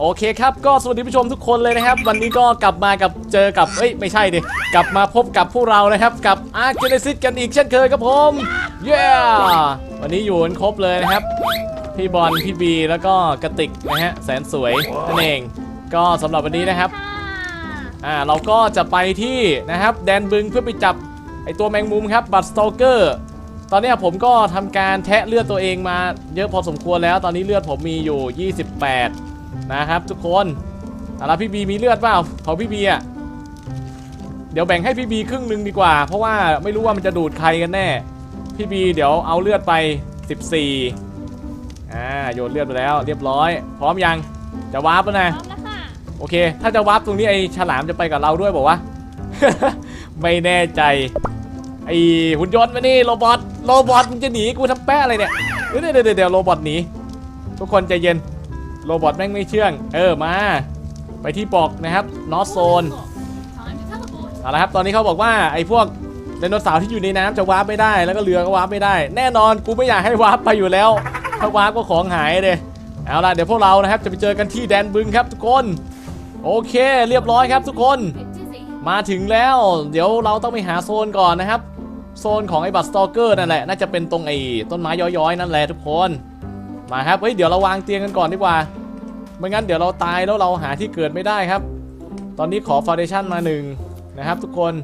โอเคครับก็สวัสดีผู้ชมทุกคนเลยนะครับ วันนี้ก็กลับมากับเจอกับเอ้ยไม่ใช่ดิกลับมาพบกับพวกเรานะครับ กับ Ark Genesis กันอีกเช่นเคยครับผมเย้วันนี้อยู่กันครบเลยนะครับ พี่บอลพี่บีแล้วก็กระติกนะฮะแสนสวยนั่นเอง ก็สำหรับวันนี้นะครับอ่าเราก็จะไปที่นะครับ แดนบึงเพื่อไปจับไอตัวแมงมุมครับบัตสโตเกอร์ตอนนี้ผมก็ทำการแทะเลือดตัวเองมาเยอะพอสมควรแล้ว ตอนนี้เลือดผมมีอยู่ 28 นะครับทุกคนเอาละพี่บีมีเลือดเปล่าของพี่บีอะเดี๋ยวแบ่งให้พี่บีครึ่งหนึ่งดีกว่า เพราะว่าไม่รู้ว่ามันจะดูดใครกันแน่ พี่บีเดี๋ยวเอาเลือดไป 14อ่าโยนเลือดไปแล้ว เรียบร้อย พร้อมยังจะวาร์ปแล้วนะพร้อมแล้วค่ะโอเค ถ้าจะวาร์ปตรงนี้ไอ้ฉลามจะไปกับเราด้วยบอกว่า ไม่แน่ใจไอ้หุ่นยนต์มานี่โรบอทโรบอทมันจะหนีกูทำแป้อะไรเนี่ยเดี๋ยวเดี๋ยวเดี๋ยวเดี๋ยวโรบอทหนีทุกคนใจเย็น โรบอทแม่งไม่เชื่อง เออมา ไปที่บอกนะครับนอตโซนเอาละครับ ตอนนี้เขาบอกว่าไอ้พวกไดโนเสาร์ที่อยู่ในน้ำจะวาร์ปไม่ได้ แล้วก็เรือก็วาร์ปไม่ได้ แน่นอนกูไม่อยากให้วาร์ปไปอยู่แล้ว ถ้าวาร์ปก็ของหายเลยเอาล่ะเดี๋ยวพวกเรานะครับจะไปเจอกันที่แดนบึงครับทุกคน โอเค เรียบร้อยครับทุกคน มาถึงแล้ว เดี๋ยวเราต้องไปหาโซนก่อนนะครับ โซนของไอ้บัตสตอเกอร์นั่นแหละ น่าจะเป็นตรงไอ้ต้นไม้ย้อยๆนั่นแหละทุกคน มาครับเฮ้ยเดี๋ยวเราวางเตียงกันก่อนดีกว่าไม่งั้นเดี๋ยวเราตายแล้วเราหาที่เกิดไม่ได้ครับ ตอนนี้ขอฟ u n เดชั่นมาหนึ่งนะครับ ทุกคน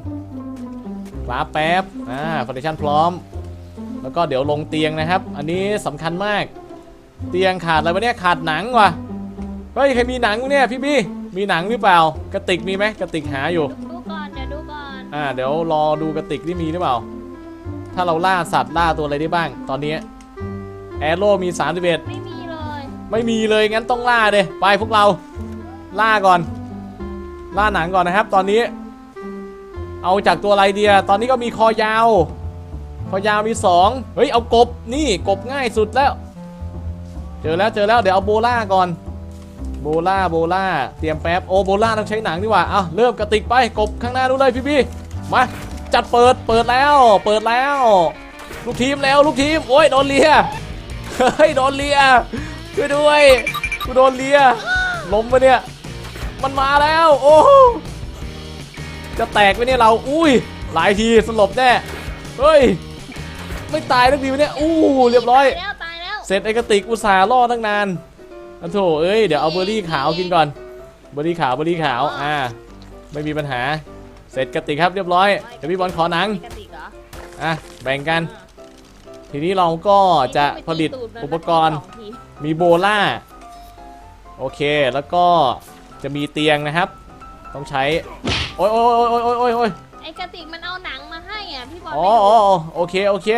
วาร์ปแป๊บอ่าฟ u n เดชั่นพร้อม แล้วก็เดี๋ยวลงเตียงนะครับ อันนี้สำคัญมาก เตียงขาดอะไรวะเนี่ยขาดหนังว่ะเฮ้ยใครมีหนังเนี่ยพี่บี้มีหนังหรือเปล่ากระติกมีไหมกระติกหาอยู่ดูก่อนเดี๋ยวดูก่อนอ่าเดี๋ยวรอดูกระติกที่มีหรือเปล่า ถ้าเราล่าสัตว์ล่าตัวอะไรได้บ้าง ตอนนี้ แอโร่มี 31 ไม่มีเลยไม่มีเลยงั้นต้องล่าเดยไปพวกเราล่าก่อน ล่าหนังก่อนนะครับ ตอนนี้ เอาจากตัวอะไรเดียตอนนี้ก็มีคอยาว คอยาวมีสองเฮ้ยเอากบนี่กบง่ายสุดแล้ว เจอแล้วเจอแล้วเดี๋ยวเอาโบล่าก่อน โบล่าโบล่าเตรียมแป๊บโอโบล่าต้องใช้หนังดีกว่าเอาเริ่มกระติกไปกบข้างหน้านู้นเลยพี่พี่มาจัดเปิดเปิดแล้ว เปิดแล้ว ลูกทีมแล้วลูกทีมโอ้ยโดนเลีย เฮ้ยโดนเลียช่วยด้วยกูโดนเลียล้มไปเนี่ย มันมาแล้ว โอ้โหจะแตกไปเนี่ยเรา อุ้ย หลายทีสลบแน่ เฮ้ย ไม่ตายทั้งทีวะเนี่ย อู้เรียบร้อยตายแล้วตายแล้วเสร็จไอ้กระติกอุตส่าห์ล่อตั้งนานอะโถเอ้ย เดี๋ยวเอาเบอร์รี่ขาวกินก่อน เบอร์รี่ขาว เบอร์รี่ขาว อ่า ไม่มีปัญหา เสร็จกระติกครับเรียบร้อย เดี๋ยวพี่บอลขอหนังมีกระติกเหรออะ แบ่งกัน ทีนี้เราก็จะผลิตอุปกรณ์มีโบล่าโอเคแล้วก็จะมีเตียงนะครับ ต้องใช้ โอ้ยโอ้ยโอ้ยโอ้ยโอ้ยโอ้ยไอ้กระติกมันเอาหนังมาให้อะพี่บอลอ๋ออ๋ออ๋อโอเคโอเค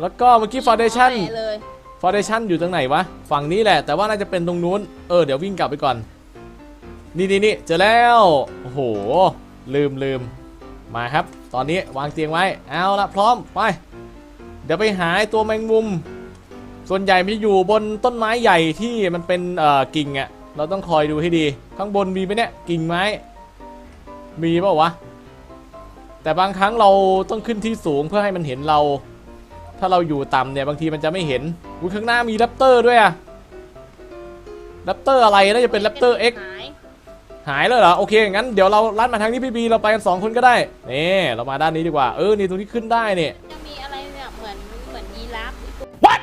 แล้วก็เมื่อกี้ฟ u n เดชั่นไม่เลยฟอร์เดชันอยู่ตรงไหนวะ ฝั่งนี้แหละ แต่ว่าน่าจะเป็นตรงนู้น เออ เดี๋ยววิ่งกลับไปก่อน นี่นี่นี่เจอแล้ว โอ้โห ลืมลืมมาครับ ตอนนี้วางเตียงไว้ เอาละพร้อม ไป เดี๋ยวไปหาตัวแมงมุม ส่วนใหญ่มันอยู่บนต้นไม้ใหญ่ที่มันเป็นกิ่งอะ่ะเราต้องคอยดูให้ดี ข้างบนมีไหมเนี่ยกิ่งไม้ มีเปล่าวะ แต่บางครั้งเราต้องขึ้นที่สูงเพื่อให้มันเห็นเรา ถ้าเราอยู่ต่ำเนี่ยบางทีมันจะไม่เห็นอุ้ยข้างหน้ามีแรปเตอร์ด้วยอะแรปเตอร์อะไรน่าจะเป็นแรปเตอร์ X หายหายเลยเหรอโอเคงั้นเดี๋ยวเราลัดมาทางนี้พี่บีเราไปกันสองคนก็ได้นี่เรามาด้านนี้ดีกว่าเออนี่ตรงนี้ขึ้นได้เนี่ย ราฟ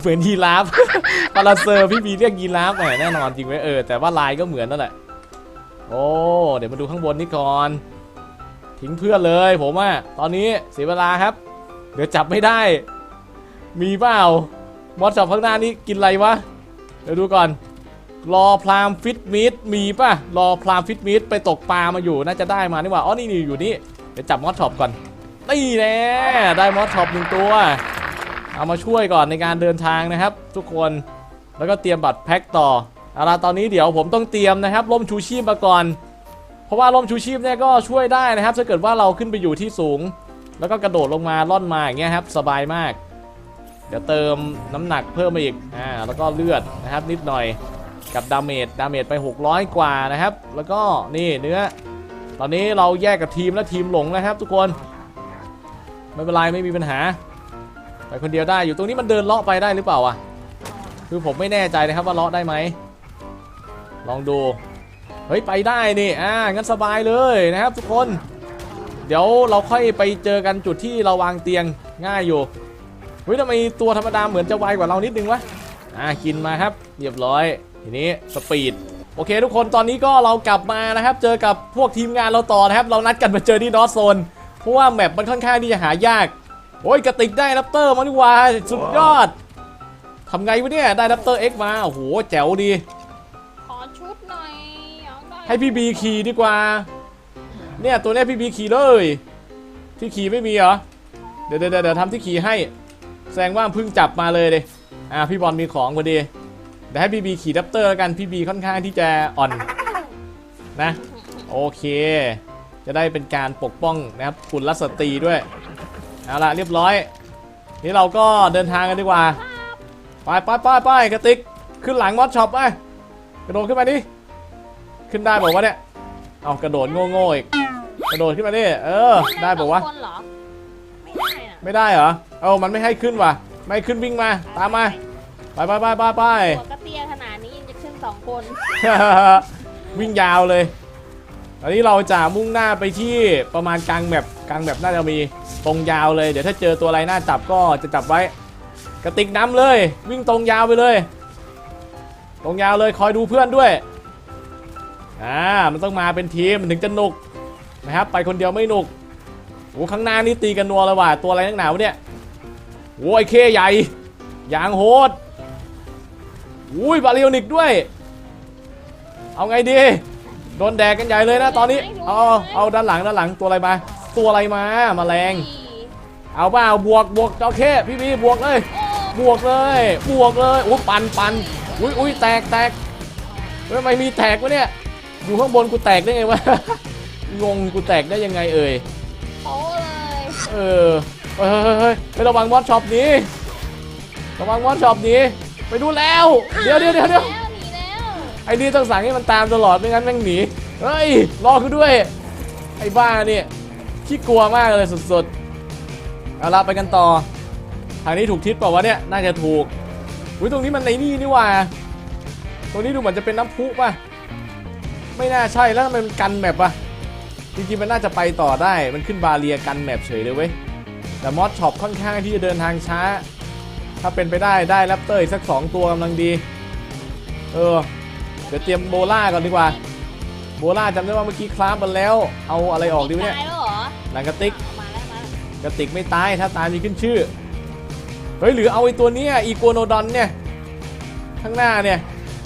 เหมือนยีราฟปาราเซอร์พี่บีเรียกยีราฟแหมแน่นอนจริงไหมเออแต่ว่าลายก็เหมือนนั่นแหละโอ้เดี๋ยวมาดูข้างบนนี่ก่อน ทิ้งเพื่อนเลย ผมว่าตอนนี้เสียเวลาครับ เดี๋ยวจับไม่ได้ มีเปล่ามอสจับข้างหน้านี่กินอะไรวะเดี๋ยวดูก่อนรอพรามฟิตมิดมีป่ะรอพรามฟิตมิดไปตกปลามาอยู่น่าจะได้มานี่หว่าอ๋อนี่นี่อยู่นี่เดี๋ยวจับมอสช็อปก่อนนี่แน่ได้มอสช็อปหนึ่งตัว เอามาช่วยก่อนในการเดินทางนะครับ ทุกคนแล้วก็เตรียมบัตรแพ็คต่อเอาล่ะตอนนี้เดี๋ยวผมต้องเตรียมนะครับร่มชูชีพมาก่อน เพราะว่าร่มชูชีพเนี่ยก็ช่วยได้นะครับถ้าเกิดว่าเราขึ้นไปอยู่ที่สูง แล้วก็กระโดดลงมาล่อนมาอย่างเงี้ยครับสบายมาก เดี๋ยวเติมน้ำหนักเพิ่มมาอีกอ่าแล้วก็เลือดนะครับนิดหน่อยกับดาเมจดาเมจไป 600 กว่านะครับ แล้วก็นี่เนื้อ ตอนนี้เราแยกกับทีมและทีมหลงนะครับ ทุกคน ไม่เป็นไรไม่มีปัญหา ไปคนเดียวได้อยู่ตรงนี้มันเดินเลาะไปได้หรือเปล่าวะคือผมไม่แน่ใจนะครับว่าเลาะได้ไหมลองดูเฮ้ยไปได้นี่อ่างั้นสบายเลยนะครับทุกคน เดี๋ยวเราค่อยไปเจอกันจุดที่เราวางเตียงง่ายอยู่เฮ้ยทำไมตัวธรรมดาเหมือนจะไวกว่าเรานิดนึงวะอ่ากินมาครับ เรียบร้อยทีนี้สปีดโอเค ทุกคนตอนนี้ก็เรากลับมานะครับ เจอกับพวกทีมงานเราต่อนะครับ เรานัดกันมาเจอที่นอตโซนเพราะว่าแมปมันค่อนข้างที่จะหายาก โอ้ยกระติกได้แรปเตอร์มาดีกว่าสุดยอดทำไงวะเนี่ยได้แรปเตอร์เอ็กมาโอ้โหแจ๋วดี ขอชุดหน่อยอยากได้ให้พี่บีขี่ดีกว่า เนี่ยตัวเนี้ยพี่บีขี่เลย ที่ขี่ไม่มีเหรอ เดี๋ยวเดี๋ยวเดี๋ยวทำที่ขี่ให้ แสดงว่าเพิ่งจับมาเลยเลยอ่าพี่บอลมีของพอดีเดี๋ยวให้พี่บีขี่ดัปเตอร์แล้วกันพี่บีค่อนข้างที่จะอ่อนนะ โอเค จะได้เป็นการปกป้องนะครับคุณรัสตรีด้วย เอาละเรียบร้อย นี่เราก็เดินทางกันดีกว่า ไปไปไปไปกระติก ขึ้นหลังมอสช็อปไปกระโดดขึ้นมาดิ ขึ้นได้บอกว่าเนี่ย เอากระโดดโง่ๆอีก กระโดดขึ้นมาดิ เออ ได้บอกว่าสงคนเหรอ ไม่ได้น่ะไม่ได้เหรอ เอามันไม่ให้ขึ้นว่ะ ไม่ให้ขึ้นวิ่งมา ตามมา ไปไปไปไปไป หัวกระเตียขนาดนี้ยังจะขึ้นสองคน วิ่งยาวเลย ตอนนี้เราจะมุ่งหน้าไปที่ประมาณกลางแมปกลางแมปน่าจะมีตรงยาวเลย เดี๋ยวถ้าเจอตัวอะไรน่าจับก็จะจับไว้ กระติกน้ำเลย วิ่งตรงยาวไปเลย ตรงยาวเลยคอยดูเพื่อนด้วยอ่ามันต้องมาเป็นทีมถึงจะหนุกนะครับ ไปคนเดียวไม่หนุกโอ้ข้างหน้านี่ตีกันนัวเลยว่ะตัวอะไรนักหนาวเนี่ยโอ้ยเคใหญ่ยางโหดอุ้ยบาริโอนิกด้วย เอาไงดี โดนแดกกันใหญ่เลยนะตอนนี้ เอา เอาด้านหลังด้านหลังตัวอะไรมา ตัวอะไรมาแมลง เอาเปล่าบวกบวกจอเคพี่พี่บวกเลย บวกเลย บวกเลยอุ้ยปันปันอุ้ยอุ้ยแตกแตกเฮ้ยทำไมมีแตกวะเนี่ย อยู่ข้างบนกูแตกได้ไงวะ งงกูแตกได้ยังไงเอ่ยโอ้เลยเออเฮ้ยเฮ้ยเฮ้ยไประวังมอสช็อปหนี้ ระวังมอสช็อปหนี้ ไปดูแล้ว เดี๋ยวเดี๋ยวเดี๋ยวเดี๋ยวแล้วหนีแล้ว ไอ้นี่ต้องสั่งให้มันตามตลอดไม่งั้นแม่งหนี เฮ้ยรอกูด้วย ไอ้บ้าเนี่ยขี้กลัวมากเลยสุดๆ เอาละไปกันต่อ ทางนี้ถูกทิศเปล่าวะเนี่ย น่าจะถูกอุ้ยตรงนี้มันในนี่นี่ว่า ตรงนี้ดูเหมือนจะเป็นน้ำพุป่ะ ไม่น่าใช่แล้วทำไมมันกันแมปอะจริงๆมันน่าจะไปต่อได้ มันขึ้นบาเรียกันแมปเฉยเลยเว้ย แต่มอสช็อปค่อนข้างที่จะเดินทางช้า ถ้าเป็นไปได้ได้แรปเตอร์อีกสักสองตัวกำลังดี เออ เดี๋ยวเตรียมโบล่าก่อนดีกว่า โบล่าจำได้ว่าเมื่อกี้คลาฟมันแล้ว เอาอะไรออกดีวะเนี่ยตายแล้วเหรอหนังกระติกเอามาแล้วมาแล้วกระติกไม่ตายถ้าตายมีขึ้นชื่อ เฮ้ยหรือเอาไอ้ตัวเนี้ยอีโกโนดอนเนี่ยข้างหน้าเนี่ย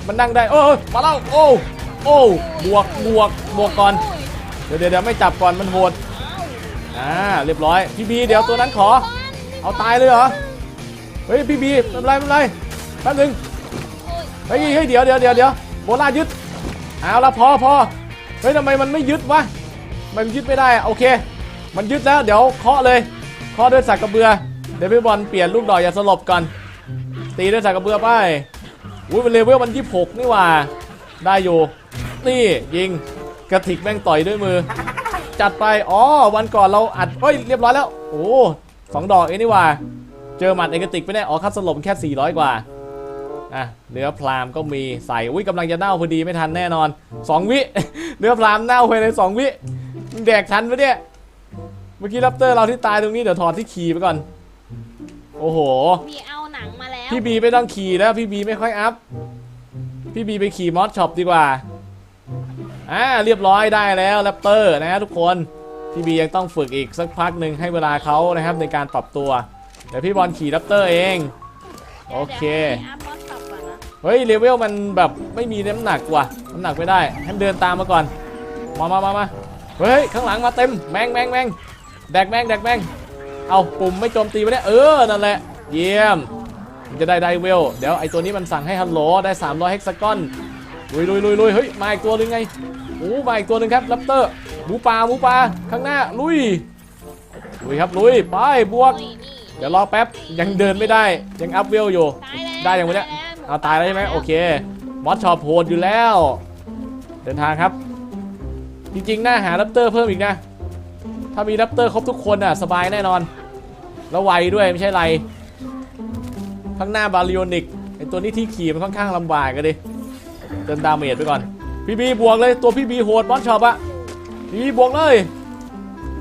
มันนั่งได้โอ้ยมาแล้วโอ้โอ้บวกบวกบวกก่อนเดี๋ยวเดี๋ยวเดี๋ยวไม่จับก่อนมันโหดอ่าเรียบร้อยพี่บีเดี๋ยวตัวนั้นขอ เอาตายเลยเหรอเฮ้ยพี่บีไม่เป็นไรไม่เป็นไรแป๊บนึงเฮ้ยเฮ้ยเดี๋ยวเดี๋ยวเดี๋ยวเดี๋ยว โบรายึดเอาละพอพอเฮ้ยทำไมมันไม่ยึดวะมันยึดไม่ได้โอเค มันยึดแล้วเดี๋ยวเคาะเลยเคาะด้วยสักกระเบือเดี๋ยวพี่บอลเปลี่ยนลูกดอกอย่าสลบก่อนตีด้วยสักกระเบือไปอุ้ยเป็นเลเวลมันยี่หกนี่ว่าได้อยู่นี่ยิงกระติกแม่งต่อยด้วยมือ จัดไปอ๋อวันก่อนเราอัดเฮ้ยเรียบร้อยแล้ว โอ้สองดอกเองนี่ว่า เจอหมัดเอกติกไปได้อ๋อคัดสลบแค่ 400 กว่า อะเนื้อพรามก็มีใส่อุ้ยกำลังจะเน่าพอดีไม่ทันแน่นอน 2 วิ เนื้อพรามเน่าไปเลย2วิมึงแดกทันปะเนี่ยเมื่อกี้รับเตอร์เราที่ตายตรงนี้เดี๋ยวถอดที่ขี่ไปก่อน โอ้โห มีเอาหนังมาแล้ว พี่บีไม่ต้องขี่แล้วพี่บีไม่ค่อยอัพ พี่บีไปขี่มอสช็อปดีกว่าอ่าเรียบร้อยได้แล้วแรปเตอร์นะฮะทุกคนพี่บียังต้องฝึกอีกสักพักหนึ่งให้เวลาเขานะครับในการปรับตัว เดี๋ยวพี่บอลขี่แรปเตอร์เอง โอเค เฮ้ยเลเวลมันแบบไม่มีน้ำหนักว่ะน้ำหนักไม่ได้ให้มันเดินตามมาก่อนมามามามาเฮ้ยข้างหลังมาเต็มแมงแมงแมงแดกแมงแดกแมงเอาปุ่มไม่โจมตีไปเนี่ยเออนั่นแหละเยี่ยมมันจะได้ไดเวลเดี๋ยวไอตัวนี้มันสั่งให้ฮัลโหลได้300เฮกซากอนลุยลุยลุยลุยเฮ้ยมาอีกตัวหนึงไงโอ้มาอีกตัวหนึงครับแรปเตอร์หมูป่าหมูป่าข้างหน้าลุยลุยครับลุยไปบวกนี่นี่เดี๋ยวรอแป๊บยังเดินไม่ได้ยังอัพเวลอยู่ตายแล้วได้ยังวะเนี่ยตแล้ว เอาตายแล้วใช่ไหมโอเคมอสช็อปโหดอยู่แล้ว เดินทางครับ จริงๆ น่าหารัปเตอร์เพิ่มอีกนะ ถ้ามีรัปเตอร์ครบทุกคนอะสบายแน่นอน แล้วไวด้วยไม่ใช่ไร ข้างหน้าบาริโอนิกไอตัวนี้ที่ขี่มันค่อนข้างลำบากกันดิเติมดาเมจไปก่อน พี่บีบวกเลยตัวพี่บีโหดบอสช็อปอะพี่บีบวกเลย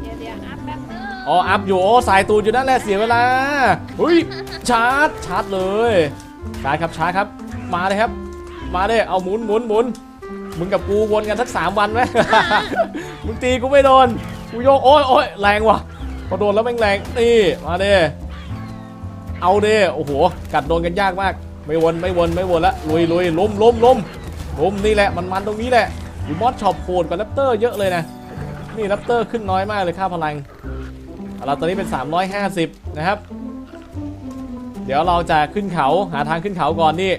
เดี๋ยวเดี๋ยวอัพแป๊บนึงอ๋ออัพอยู่โอ้สายตูดอยู่นั่นแหละเสียเวลาเฮ้ยชาร์จชาร์จเลย ชาร์จครับชาร์จครับ มาเลยครับ มาเลยเอาหมุนหมุนหมุนมึงกับกูวนกันสักสามวันไหมมึงตีกูไม่โดนกูโยกโอ้ยโอ้ยแรงว่ะพอโดนแล้วแม่งแรงนี่มาเด้เอาเด้โอ้โห กัดโดนกันยากมาก ไม่วนไม่วนไม่วนละลุยลุยล้มล้มล้มล้มนี่แหละมันมันตรงนี้แหละอยู่มอสช็อปโหดกว่าแรปเตอร์เยอะเลยนะนี่แรปเตอร์ขึ้นน้อยมากเลยค่าพลังเราตอนนี้เป็น 350 นะครับเดี๋ยวเราจะขึ้นเขาหาทางขึ้นเขาก่อนนี่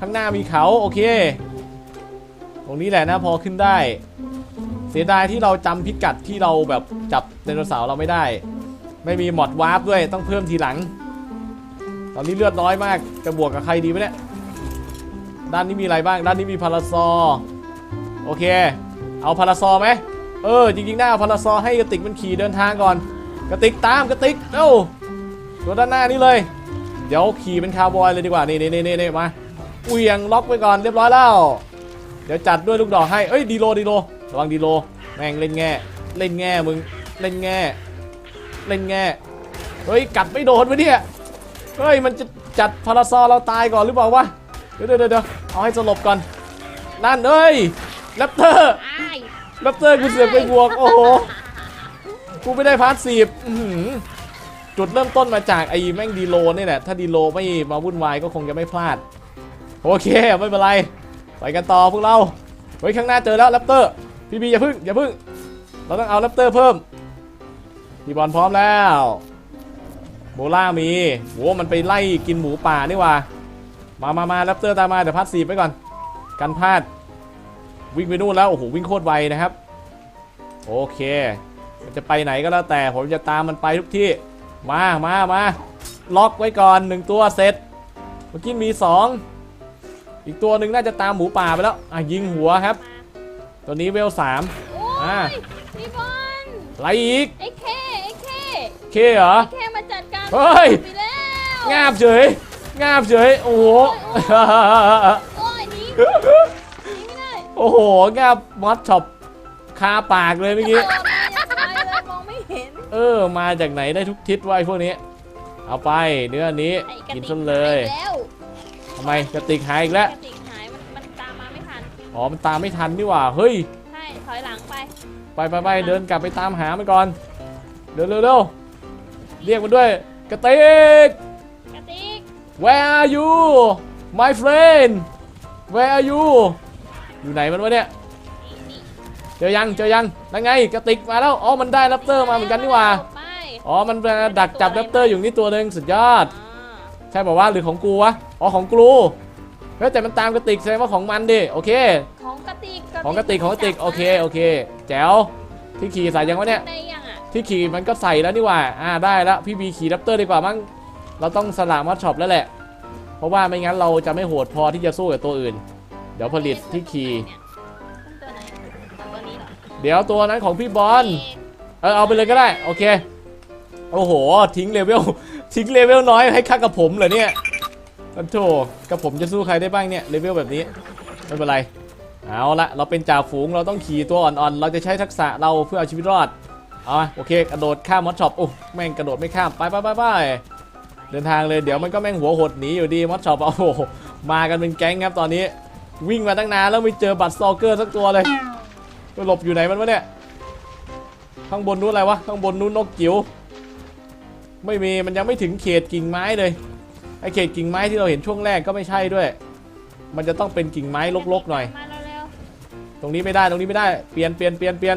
ข้างหน้ามีเขาโอเค ตรงนี้แหละนะพอขึ้นได้ เสียดายที่เราจำพิกัดที่เราแบบจับไดโนเสาร์เราไม่ได้ ไม่มีหมอดวาร์ปด้วยต้องเพิ่มทีหลัง ตอนนี้เลือดน้อยมากจะบวกกับใครดีไหมเนี่ยด้านนี้มีอะไรบ้างด้านนี้มีพาราซอโอเค เอาพาราซอไหมเออจริงๆหน้าพาราซอให้กระติกมันขี่เดินทางก่อน กระติกตามกระติกเอ้าตัวด้านหน้านี่เลย เดี๋ยวขี่เป็นคาวบอยเลยดีกว่า นี่นี่นี่นี่มาเหวียงล็อกไว้ก่อนเรียบร้อยแล้ว เดี๋ยวจัดด้วยลูกดอกให้ เอ้ยดีโลดีโลระวังดีโล แม่งเล่นแง่ เล่นแง่มึง เล่นแง่ เล่นแง่ เฮ้ยกัดไม่โดนวะเนี่ย เฮ้ยมันจะจัดพาราซอเราตายก่อนหรือเปล่าวะ เดี๋ยวเดี๋ยวเดี๋ยวเอาให้สลบก่อน นั่นเอ้ยแรปเตอร์อ้ายแรปเตอร์กูเสือกไปบวก โอ้โห กูไม่ได้พาร์ทสีบอื้อหือ จุดเริ่มต้นมาจากไอ้แม่งดีโลนี่แหละถ้าดีโลไม่มาวุ่นวายก็คงจะไม่พลาด โอเคไม่เป็นไร ไปกันต่อพวกเราไว้ข้างหน้าเจอแล้วแรปเตอร์พี่บีอย่าพึ่งอย่าพึ่ง เราต้องเอาแรปเตอร์เพิ่มพี่บอลพร้อมแล้วโบล่ามีโหมันไปไล่กินหมูป่านี่ว่ามามามาแรปเตอร์ตามมาเดี๋ยวพัดสีไปก่อน กันพลาด วิ่งไปนู่นแล้วโอ้โหวิ่งโคตรไวนะครับ โอเค มันจะไปไหนก็แล้วแต่ผมจะตามมันไปทุกที่ มามามาล็อกไว้ก่อนหนึ่งตัวเสร็จ เมื่อกี้มีสองอีกตัวหนึ่งน่าจะตามหมูป่าไปแล้วอะยิงหัวครับ ตัวนี้เวลสามโอ้อ่ายพี่บอลไรอีกไอ้เคไอ้เคเคเหรอไอ้เคมาจัดการเฮ้ยไปแล้วงาบเฉยงาบเฉยโอ้โหโอ้ยหนี่นี่ไม่ได้โอ้โหงาบมอสช็อปคาปากเลยเมื่อกี้ ออ มาจากไหนได้ทุกทิศวะไอ้พวกนี้ เอาไปเนื้ออันนี้ไอ้กระกินติซะเลยหาแล้วทำไมกระติกหายอีกแล้วกระติกหายมันมันตามมาไม่ทันอ๋อมันตามไม่ทันนี่หว่าเฮ้ยใช่ถอยหลังไปไปไปไปเดินกลับไปตามหามันก่อนเร็วเร็วเร็วเรียกมันด้วย กระติก กระติก Where are you my friend Where are you อยู่ไหนมันวะเนี่ยนี่นี่ เจอยังเจอยังนั่นไงกระติกมาแล้วอ๋อมันได้แรปเตอร์มาเหมือนกันนี่หว่าไปอ๋อมันดักจับแรปเตอร์อยู่นี่ตัวหนึ่งสุดยอด อ่าใช่บอกว่าหรือของกูวะอ๋อของกูเฮ้ยแต่มันตามกระติกแสดงว่าของมันดิโอเค ของกระติกของกระติกของกระติกโอเคโอเคแจ๋วที่ขี่ใส่ยังวะเนี่ย ได้ยังอะที่ขี่มันก็ใส่แล้วนี่หว่า อ่าได้แล้วพี่บีขี่แรปเตอร์ดีกว่ามั้ง เราต้องสละมอสช็อปแล้วแหละ เพราะว่าไม่งั้นเราจะไม่โหดพอที่จะสู้กับตัวอื่น เดี๋ยวผลิตที่ขี่ เนี่ยตัวไหนตัวนี้ เดี๋ยวตัวนั้นของพี่บอลเออเอาไปเลยก็ได้โอเคโอ้โห ทิ้งเลเวลทิ้งเลเวลน้อยให้ค่ากับผมเหรอเนี่ยโอ้โถกับผมจะสู้ใครได้บ้างเนี่ยเลเวลแบบนี้ไม่เป็นไรเอาละเราเป็นจ่าฝูงเราต้องขี่ตัวอ่อนๆ เราจะใช้ทักษะเราเพื่อเอาชีวิตรอดเอามโอเคกระโดดข้ามมอสช็อปโอ้แม่งกระโดดไม่ข้ามไปไปไปไปเดินทางเลยเดี๋ยวมันก็แม่งหัวหดหนีอยู่ดีมอสช็อปโอ้โหมากันเป็นแก๊งครับตอนนี้ วิ่งมาตั้งนานแล้วไม่เจอบัตรสตอเกอร์สักตัวเลย หลบอยู่ไหนมันวะเนี่ย ข้างบนนู้นอะไรวะ ข้างบนนู้นนกจิ๋ว ไม่มี มันยังไม่ถึงเขตกิ่งไม้เลย ไอเขตกิ่งไม้ที่เราเห็นช่วงแรกก็ไม่ใช่ด้วย มันจะต้องเป็นกิ่งไม้รกๆหน่อย มาเร็วตรงนี้ไม่ได้ ตรงนี้ไม่ได้ เปลี่ยนเปลี่ยนเปลี่ยนเปลี่ยน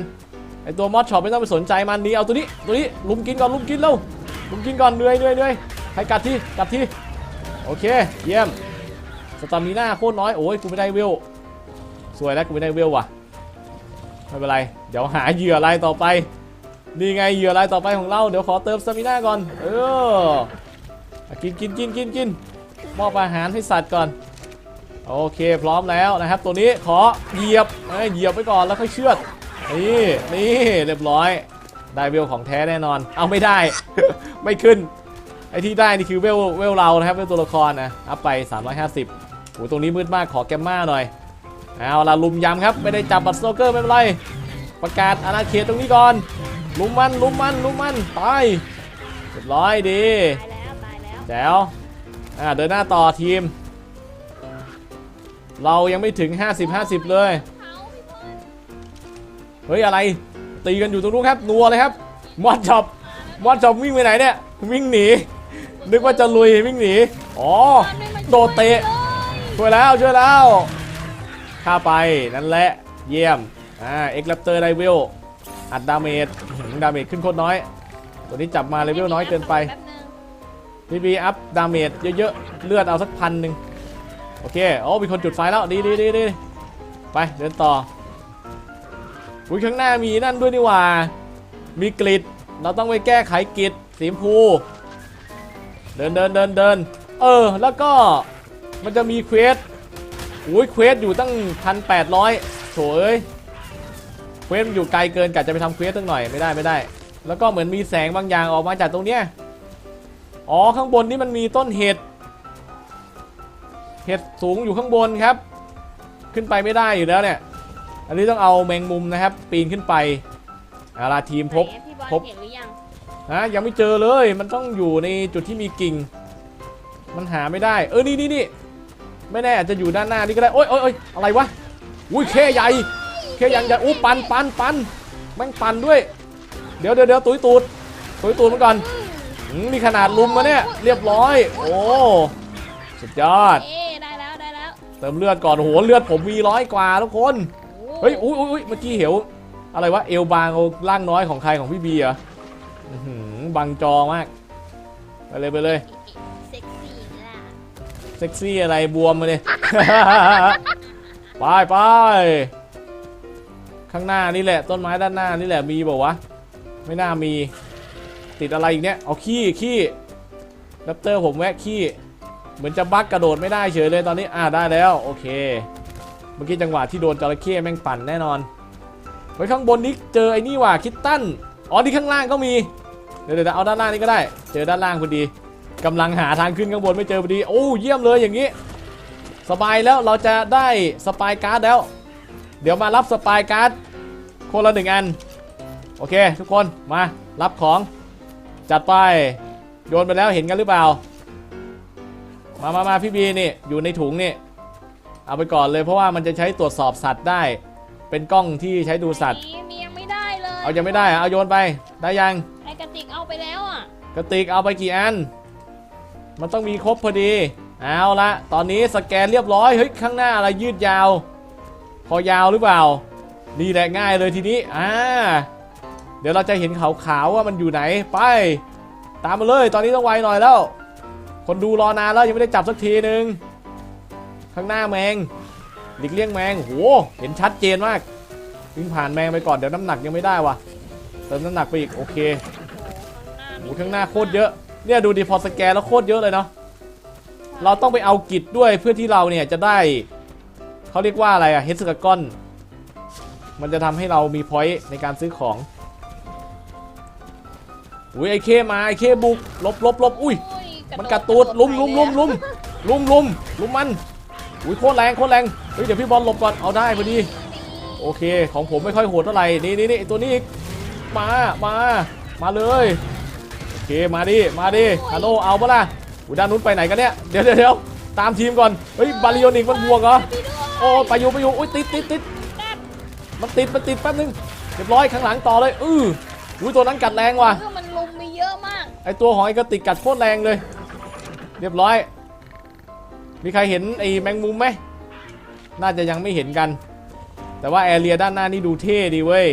ไอตัวมอสช็อปไม่ต้องไปสนใจมันนี้เอาตัวนี้ ตัวนี้ ลุมกินก่อน ลุมกินเร็ว ลุมกินก่อนเหนื่อยเหนื่อยเหนื่อยให้กัดที่ กัดที่ โอเค เยี่ยม สตามิน่าโคตรน้อย โอ้ย กูไม่ได้เวล สวยแล้วกูไม่ได้เวลว่ะ ไม่เป็นไร เดี๋ยวหาเหยื่ออะไรต่อไป นี่ไงเหยื่ออะไรต่อไปของเรา เดี๋ยวขอเติมสมิน่าก่อน เออ กินกินกินกินกินมอบอาหารให้สัตว์ก่อน โอเคพร้อมแล้วนะครับ ตัวนี้ขอเหยียบเอ้ยเหยียบไปก่อนแล้วค่อยเชือด นี่นี่เรียบร้อย ได้เวลของแท้แน่นอน เอาไม่ได้ ไม่ขึ้น ไอที่ได้นี่คือเวลเวลเรานะครับเวลตัวละครนะ อัพไป 350โอ้ตรงนี้มืดมากขอแกมมาหน่อย เอาละลุมยำครับไม่ได้จับบัตรสโตเกอร์ไม่เป็นไรประกาศอาณาเขตตรงนี้ก่อน ลุมมันลุมมันลุมมันตายเรียบร้อยดีตายแล้วตายแล้วแจ๋วอ่าเดินหน้าต่อทีม เรายังไม่ถึง 50 50 เลยเขาพี่บอลเฮ้ยอะไรตีกันอยู่ตรงนู้นครับนัวเลยครับมอนช็อปมอนช็อปวิ่งไปไหนเนี่ยวิ่งหนีนึกว่าจะลุยวิ่งหนีอ๋อมันไม่มาโดดเตะช่วยลยช่วยแล้วช่วยแล้ว ข้าไปนั่นแหละเยี่ยมอ่าเอ็กซ์แรปเตอร์ไดเวลอัดดาเมจดาเมจขึ้นโคตรน้อย ตัวนี้จับมาเลเวลน้อยเกินไปบีบีอัพดาเมจเยอะๆ เลือดเอาสักพันหนึ่งโอเคโอ้มีคนจุดไฟแล้ว ดีดีดีดีไปเดินต่ออุ้ยข้างหน้ามีนั่นด้วยนี่ว่า มีกริดเราต้องไปแก้ไขกริดสีมพูเดินเดินเดินเดินเออ แล้วก็มันจะมีเควส อุ้ยเควสอยู่ตั้งพันแปดร้อยโถเอ้ยเควสมันอยู่ไกลเกินกะจะไปทำเควสตั้งหน่อยไม่ได้ไม่ได้ แล้วก็เหมือนมีแสงบางอย่างออกมาจากตรงเนี้ยอ๋อข้างบนนี่มันมีต้นเห็ดเห็ดสูงอยู่ข้างบนครับ ขึ้นไปไม่ได้อยู่แล้วเนี่ย อันนี้ต้องเอาแมงมุมนะครับ ปีนขึ้นไปอาลาทีมพบไหนพี่บอลพบเห็นหรือยังนะยังไม่เจอเลย มันต้องอยู่ในจุดที่มีกิ่ง มันหาไม่ได้ เออนี่นี่นี่ ไม่แน่อาจจะอยู่ด้านหน้านี่ก็ได้โอ๊ยโอ๊ยโอ๊ยอะไรวะอุ้ยเคใหญ่เคยังใหญ่อู้ปันปันปันแม่งปันด้วย เดี๋ยวเดี๋ยวเดี๋ยวตุยตูดตุยตูดมันก่อนอืมนี่ขนาดลุมมาเนี่ยเรียบร้อย โอ้สุดยอดเอ๊ะได้แล้วได้แล้วเติมเลือดก่อนโอ้โหเลือดผมมีร้อยกว่าทุกคนโอ้เฮ้ยอุ้ยอุ้ยอุ้ยเมื่อกี้เหวอะไรวะเอวบางเอาร่างน้อยของใครของพี่บีเหรออื้อหือบังจอมากไปเลยไปเลยเซ็กซี่ล่ะ เซ็กซี่อะไรบวมมาเลย ไปไปข้างหน้านี่แหละต้นไม้ด้านหน้านี่แหละมีบอกวะไม่น่ามี ติดอะไรอีกเนี่ยเอาขี้ขี้แรปเตอร์ผมแวะขี้เหมือนจะบักกระโดดไม่ได้เฉยเลยตอนนี้อ่าได้แล้วโอเค เมื่อกี้จังหวะที่โดนจระเข้แม่งปั่นแน่นอนไว้ข้างบนนี้เจอไอ้นี่ว่ะคิตตันอ๋อที่ข้างล่างก็มีเดี๋ยวเดี๋ยวเอาด้านล่างนี่ก็ได้ เจอด้านล่างพอดี กำลังหาทางขึ้นข้างบนไม่เจอพอดี โอ้เยี่ยมเลยอย่างนี้ สบายแล้วเราจะได้สปายการ์ดแล้ว เดี๋ยวมารับสปายการ์ดคนละหนึ่งอัน โอเค ทุกคนมารับของ จัดไป โยนไปแล้วเห็นกันหรือเปล่า มามามาพี่บีนี่อยู่ในถุงนี่ เอาไปก่อนเลยเพราะว่ามันจะใช้ตรวจสอบสัตว์ได้ เป็นกล้องที่ใช้ดูสัตว์นี่มียังไม่ได้เลย เอายังไม่ได้อะเอาโยนไป ได้ยัง ไอกระติกเอาไปแล้วอะ กระติกเอาไปกี่อัน มันต้องมีครบพอดี เอาละตอนนี้สแกนเรียบร้อย เฮ้ย ข้างหน้าอะไรยืดยาว พอยาวหรือเปล่า นี่แหละง่ายเลยทีนี้ อ่า เดี๋ยวเราจะเห็นขาวๆว่ามันอยู่ไหน ไป ตามมาเลย ตอนนี้ต้องไวหน่อยแล้ว คนดูรอนานแล้วยังไม่ได้จับสักทีหนึ่งข้างหน้าแมงหลีกเลี่ยงแมงโห เห็นชัดเจนมากวิ่งผ่านแมงไปก่อน เดี๋ยวน้ำหนักยังไม่ได้วะเติมน้ำหนักไปอีก โอเคโอ้โอ้ข้างหน้าโคตรเยอะ เนี่ยดูดิพอสแกนแล้วโคตรเยอะเลยเนาะเราต้องไปเอากิจด้วยเพื่อที่เราเนี่ยจะได้เขาเรียกว่าอะไรอะเฮสกากอนมันจะทำให้เรามีพอยต์ในการซื้อของอุ้ยไอเคมาไอเคบุกลบลบลบอุ้ยโอ้ยมันกัดตูดลุมลุมลุมลุมลุมลุมลุมมันอุ้ยโคตรแรงโคตรแรงเฮ้ยเดี๋ยวพี่บอลหลบก่อนเอาได้พอดี โอเค ของผมไม่ค่อยโหดเท่าไหร่นี่นี่นี่ไอ้ตัวนี้อีกมามามาเลยโอ เคมาดิ มาดิฮัลโหลเอาปะล่ะอุยด้านนู้นไปไหนกันเนี่ย เดี๋ยวเดี๋ยวเดี๋ยวตามทีมก่อน เฮ้ย บาริโอนิกมันบวกเหรอพี่ด้วยโอ้ไปอยู่ไปอยู่อุ้ยติดติดติดมันติดมันติดแป๊บนึงเรียบร้อยข้างหลังต่อเลย อืออุ้ยตัวนั้นกัดแรงว่ะเออมันลุมมีเยอะมาก ไอตัวของไอกระติกกัดโคตรแรงเลย เรียบร้อย มีใครเห็นไอแมงมุมไหม น่าจะยังไม่เห็นกัน แต่ว่าแอเรียด้านหน้านี่ดูเท่ดีเว้ย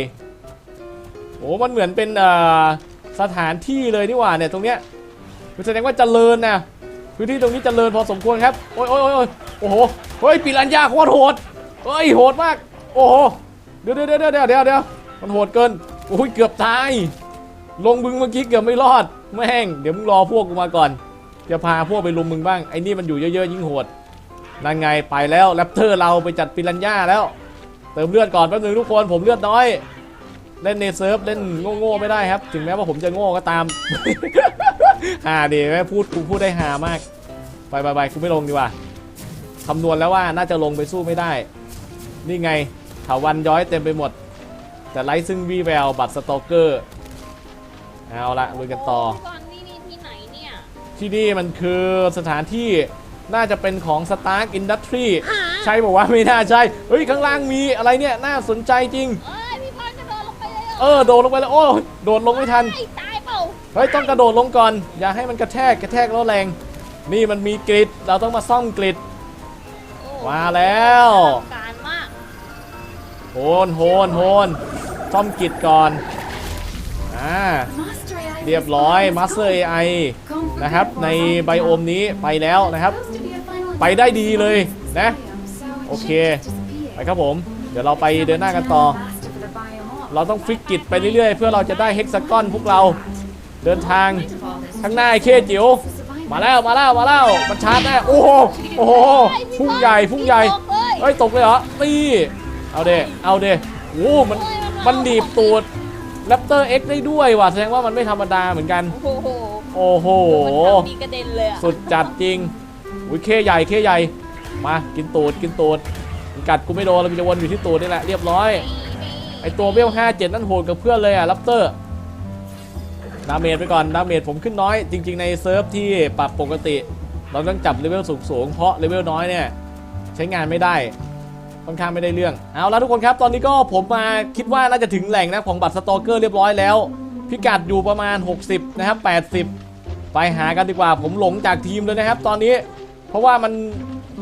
โอ้มันเหมือนเป็นเอ่อ สถานที่เลยนี่หว่าเนี่ยตรงเนี้ยแสดงว่าเจริญนะพื้นที่ตรงนี้เจริญพอสมควรครับโอ้ยโอ้ยโอ้ยโอ้โหเฮ้ยปิรันยาโคตรโหดเฮ้ยโหดมาก โอ้โหเดี๋ยวเดี๋ยวเดี๋ยวเดี๋ยวเดี๋ยวเดี๋ยวมันโหดเกินโอ้ยเกือบตายลงมึงเมื่อกี้เกือบไม่รอดแม่งเดี๋ยวมึงรอพวกกูมาก่อนจะพาพวกไปลุมมึงบ้างไอ้นี่มันอยู่เยอะๆยิ่งโหดนั่นไงไปแล้วแรปเตอร์เราไปจัดปิรันย่าแล้ว เติมเลือดก่อนแป๊บนึงทุกคนผมเลือดน้อย เล่นในเซิร์ฟเล่นโง่ๆไม่ได้ครับ ถึงแม้ว่าผมจะโง่ก็ตามหาดีแม่พูดกูพูดได้หามาก ไปไปไปกูไม่ลงดีกว่าคำนวณแล้วว่าน่าจะลงไปสู้ไม่ได้ นี่ไงถาวันย้อยเต็มไปหมด แต่ไร้ซึ่งวีแววบัตรสตอกเกอร์ เอาละลุยกันต่อโพี่บอลนี่นี่ที่ไหนเนี่ย ที่นี่มันคือสถานที่น่าจะเป็นของ Stark Industry ใช่บอกว่าไม่น่าใช่ เฮ้ย ข้างล่างมีอะไรเนี่ย น่าสนใจจริง เอ้ เลยหรเออโดดลงไปแล้วโอ้ยโดดลงไม่ทันไอ้ตายเปล่าเฮ้ยต้องกระโดดลงก่อน อย่าให้มันกระแทกกระแทกแล้วแรง นี่มันมีกริดเราต้องมาซ่อมกริดโอ้มาแล้วอลังการมากโหนโหนโหนซ่อมกริดก่อนอ่าเรียบร้อย Master AI นะครับในไบโอมนี้ไปแล้วนะครับไปได้ดีเลยนะ โอเค ไปครับผม เดี๋ยวเราไปเดินหน้ากันต่อ เราต้องฟิกกิจไปเรื่อยๆ เพื่อเราจะได้เฮกซากอนพวกเราเดินทางข้างหน้าไอ้เคจิ๋วมาแล้วมาแล้วมาแล้วมันชาร์จแน่โอ้โหโอ้โหพุ่งใหญ่พุ่งใหญ่พี่บอลเฮ้ยตกเลยเหรอนี่เอาเดเอาเดโอ้โหมันมันหนีบตูดแรปเตอร์เอ็กได้ด้วยว่ะแสดงว่ามันไม่ธรรมดาเหมือนกัน โอ้โหโอ้โหมันทำดีกระเด็นเลยอะสุดจัดจริงอุ้ยเคใหญ่เคใหญ่มากินตูดกินตูดมันกัดกูไม่โดนเราจะวนอยู่ที่ตูดนี่แหละเรียบร้อย ไอตัวเวล57 นั่นโหดกับเพื่อนเลยอะลัปเตอร์ดาเมจไปก่อนดาเมจผมขึ้นน้อย จริง ๆ ในเซิร์ฟที่ปรับปกติ เราต้องจับเลเวลสูงๆเพราะเลเวลน้อยเนี่ยใช้งานไม่ได้ค่อนข้างไม่ได้เรื่อง เอาละทุกคนครับ ตอนนี้ก็ผมมาคิดว่าน่าจะถึงแหล่งนะของบัตรสตอเกอร์เรียบร้อยแล้ว พิกัดอยู่ประมาณ 60 นะครับ 80 ไปหากันดีกว่าผมหลงจากทีมเลยนะครับ ตอนนี้ เพราะว่ามัน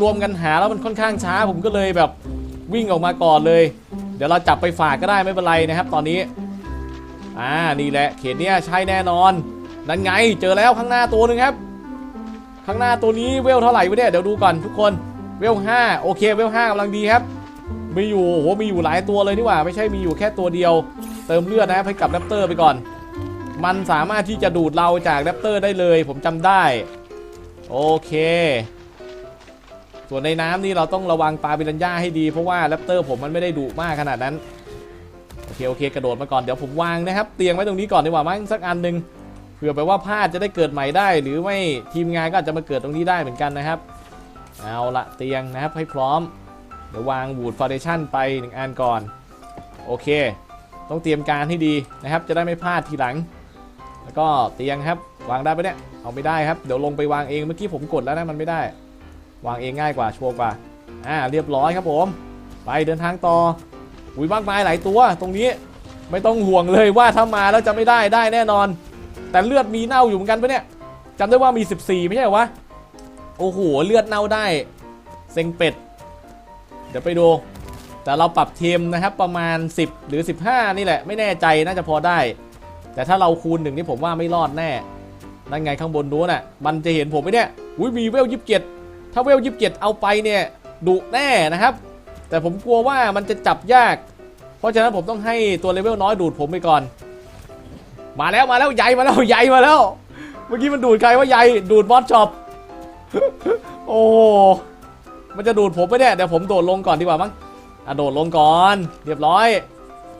รวมกันหาแล้วมันค่อนข้างช้า ผมก็เลยแบบวิ่งออกมาก่อนเลย เดี๋ยวเราจับไปฝากก็ได้ไม่เป็นไรนะครับ ตอนนี้ อ่า นี่แหละ เขตเนี้ยใช่แน่นอน นั่นไง เจอแล้วข้างหน้าตัวหนึ่งครับ ข้างหน้าตัวนี้เวลเท่าไหร่วะเนี่ย เดี๋ยวดูก่อนทุกคน เวล5โอเค เวล5กำลังดีครับ มีอยู่ โอ้โห มีอยู่หลายตัวเลยนี่หว่า ไม่ใช่มีอยู่แค่ตัวเดียว เติมเลือดนะครับให้กับแรปเตอร์ไปก่อน มันสามารถที่จะดูดเราจากแรปเตอร์ได้เลย ผมจำได้ โอเค ส่วนในน้ำนี่เราต้องระวังปลาปิรันย่าให้ดีเพราะว่าแรปเตอร์ผมมันไม่ได้ดุมากขนาดนั้นโอเคโอเคกระโดดมาก่อนเดี๋ยวผมวางนะครับ เตียงไว้ตรงนี้ก่อนดีกว่ามั้งสักอันหนึ่งเผื่อไปว่าพลาดจะได้เกิดใหม่ได้ หรือไม่ทีมงานก็อาจจะมาเกิดตรงนี้ได้เหมือนกันนะครับ เอาละเตียงนะครับให้พร้อม เดี๋ยววางบูดฟาวเดชั่นไปหนึ่งอันก่อนโอเค ต้องเตรียมการให้ดีนะครับ จะได้ไม่พลาดทีหลัง แล้วก็เตียงครับวางได้ปะเนี่ยเอาไม่ได้ครับเดี๋ยวลงไปวางเองเมื่อกี้ผมกดแล้วนะมันไม่ได้ วางเองง่ายกว่าชัวร์กว่าอ่าเรียบร้อยครับผม ไปเดินทางต่ออุ้ยมากมายหลายตัวตรงนี้ไม่ต้องห่วงเลยว่าถ้ามาแล้วจะไม่ได้ได้แน่นอน แต่เลือดมีเน่าอยู่เหมือนกันปะเนี่ยจำได้ว่ามี 14 ไม่ใช่เหรอวะโอ้โหเลือดเน่าได้เซ็งเป็ด เดี๋ยวไปดู แต่เราปรับเทมนะครับประมาณ 10 หรือ 15 นี่แหละ ไม่แน่ใจน่าจะพอได้ แต่ถ้าเราคูณหนึ่งนี่ผมว่าไม่รอดแน่ นั่นไงข้างบนนู้นน่ะ มันจะเห็นผมไหมเนี่ย อุ้ยมีเวลยิบเจ็ด ถ้าเวลยิบเจ็ดเอาไปเนี่ยดุแน่นะครับ แต่ผมกลัวว่ามันจะจับยาก เพราะฉะนั้นผมต้องให้ตัวเลเวลน้อยดูดผมไปก่อน มาแล้วมาแล้วใหญ่มาแล้วใหญ่มาแล้ว เมื่อกี้มันดูดใครว่าใหญ่ดูดบอสช็อปโอ้โหมันจะดูดผมไปเนี่ยเดี๋ยวผมโดดลงก่อนดีกว่ามั้งอะโดดลงก่อน เรียบร้อย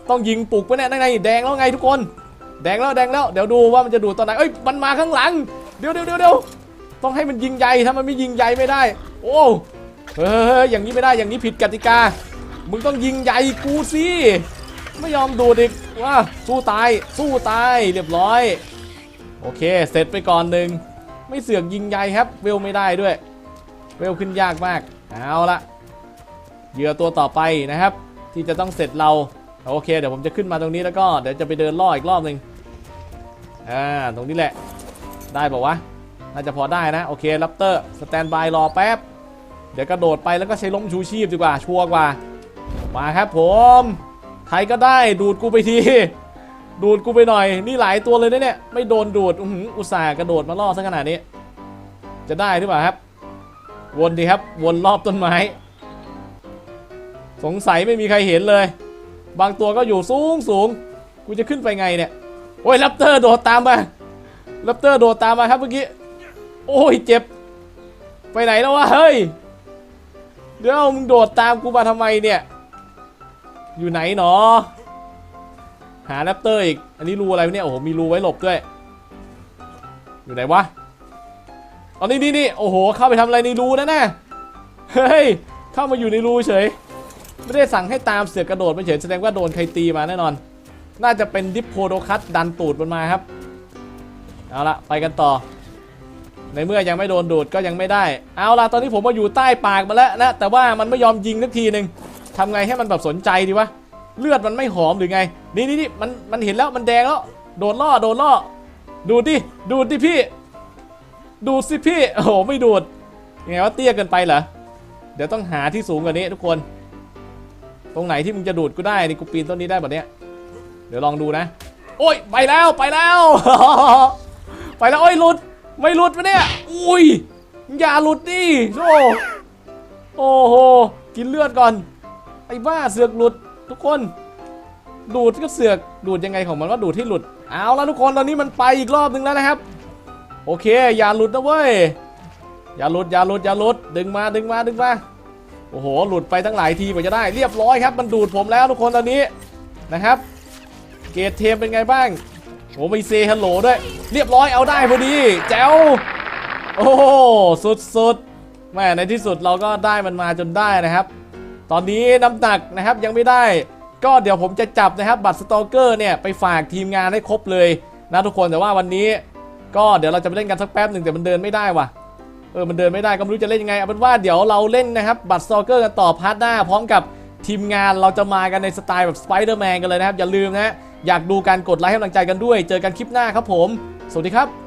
ต้องยิงปลุกไปเนี่ยนั่นไงแดงแล้วไงทุกคน แดงแล้วแดงแล้วเดี๋ยวดูว่ามันจะดูดตอนไหนเอ้ยมันมาข้างหลังเดี๋ยวเดี๋ยวเดี๋ยวเดี๋ยว ต้องให้มันยิงใหญ่ถ้ามันไม่ยิงใหญ่ไม่ได้ โอ้เฮ้ยอย่างนี้ไม่ได้อย่างนี้ผิดกติกา มึงต้องยิงใหญ่กูสิไม่ยอมดูดอีกว่าสู้ตายสู้ตายเรียบร้อย โอเคเสร็จไปก่อนหนึ่งไม่เสือกยิงใหญ่ครับเวลไม่ได้ด้วย เวลขึ้นยากมากเอาละเหยื่อตัวต่อไปนะครับ ที่จะต้องเสร็จเราโอเค เดี๋ยวผมจะขึ้นมาตรงนี้แล้วก็เดี๋ยวจะไปเดินล่ออีกรอบหนึ่งอ่าตรงนี้แหละ ได้บอกวะ น่าจะพอได้นะ โอเคลัปเตอร์สแตนบายรอแป๊บ เดี๋ยวกระโดดไปแล้วก็ใช้ล้มชูชีพดีกว่า ชัวร์กว่า มาครับผมใครก็ได้ดูดกูไปที ดูดกูไปหน่อย นี่หลายตัวเลยนะเนี่ย ไม่โดนดูดอ,อุตส่าห์กระโดดมาล่อซะขนาดนี้ จะได้หรือเปล่าครับ วนดีครับ วนรอบต้นไม้ สงสัยไม่มีใครเห็นเลย บางตัวก็อยู่สูงสูง กูจะขึ้นไปไงเนี่ย โอ้ยแรปเตอร์โดดตามมาแรปเตอร์โดดตามมาครับเมื่อกี้ โอ้ยเจ็บ ไปไหนแล้ววะเฮ้ย เดี๋ยวมึงโดดตามกูมาทำไมเนี่ย อยู่ไหนหนอ หาแรปเตอร์อีก อันนี้รูอะไรเนี่ย โอ้โห มีรูไว้หลบด้วย อยู่ไหนวะตอนนี้นี่นี่โอ้โห เข้าไปทำอะไรในรูนะน่ะเฮ้ย เข้ามาอยู่ในรูเฉย ไม่ได้สั่งให้ตามเสือกกระโดดมาเฉยแสดงว่าโดนใครตีมาแน่นอน น่าจะเป็นดิปโพโดคัสดันตูดมันมาครับ เอาละไปกันต่อ ในเมื่อยังไม่โดนดูดก็ยังไม่ได้ เอาละตอนนี้ผมมาอยู่ใต้ปากมาแล้วนะ แต่ว่ามันไม่ยอมยิงสักทีหนึ่งทำไงให้มันแบบสนใจดีวะ เลือดมันไม่หอมหรือไง นี่นี่นี่มันมันเห็นแล้วมันแดงแล้ว โดนล่อโดนล่อ ดูดดิดูดดิพี่ ดูดสิพี่ โอ้โหไม่ดูด ยังไงว่าเตี้ยเกินไปเหรอ เดี๋ยวต้องหาที่สูงกว่านี้ทุกคน ตรงไหนที่มึงจะดูดกูได้นี่กูปีนต้นนี้ได้แบบเนี้ย เดี๋ยวลองดูนะ โอ้ยไปแล้วไปแล้ว ไปแล้วโอ้ยหลุด ไม่หลุดปะเนี่ย อุ้ย อย่าหลุดดิโอ้โอ้โห กินเลือดก่อน ไอ้บ้าเสือกหลุดทุกคน ดูดก็เสือก ดูดยังไงของมันว่าดูดที่หลุด เอาแล้วทุกคนตอนนี้มันไปอีกรอบนึงแล้วนะครับ โอเค อย่าหลุดนะเว้ย อย่าหลุด อย่าหลุด อย่าหลุด ดึงมา ดึงมา ดึงมา โอ้โห หลุดไปทั้งหลายทีกว่าจะได้ เรียบร้อยครับ มันดูดผมแล้วทุกคนตอนนี้นะครับ เกรดเทมเป็นไงบ้าง โอ้มีเซฮัลโหลด้วย เรียบร้อยเอาได้พอดี แจ๋วโอ้สุดสุดแม่ในที่สุดเราก็ได้มันมาจนได้นะครับ ตอนนี้น้ำหนักนะครับยังไม่ได้ ก็เดี๋ยวผมจะจับนะครับ บัตรสตอเกอร์เนี่ยไปฝากทีมงานให้ครบเลยนะทุกคนแต่ว่าวันนี้ ก็เดี๋ยวเราจะไปเล่นกันสักแป๊บหนึ่งแต่มันเดินไม่ได้ว่ะเออมันเดินไม่ได้ก็ไม่รู้จะเล่นยังไงเอาเป็นว่าเดี๋ยวเราเล่นนะครับ บัตรสตอเกอร์กันต่อพาร์ทหน้า พร้อมกับทีมงานเราจะมากันในสไตล์แบบสไปเดอร์แมนกันเลยนะครับอย่าลืมนะ อยากดูการกดไลค์ให้กำลังใจกันด้วย เจอกันคลิปหน้าครับผม สวัสดีครับ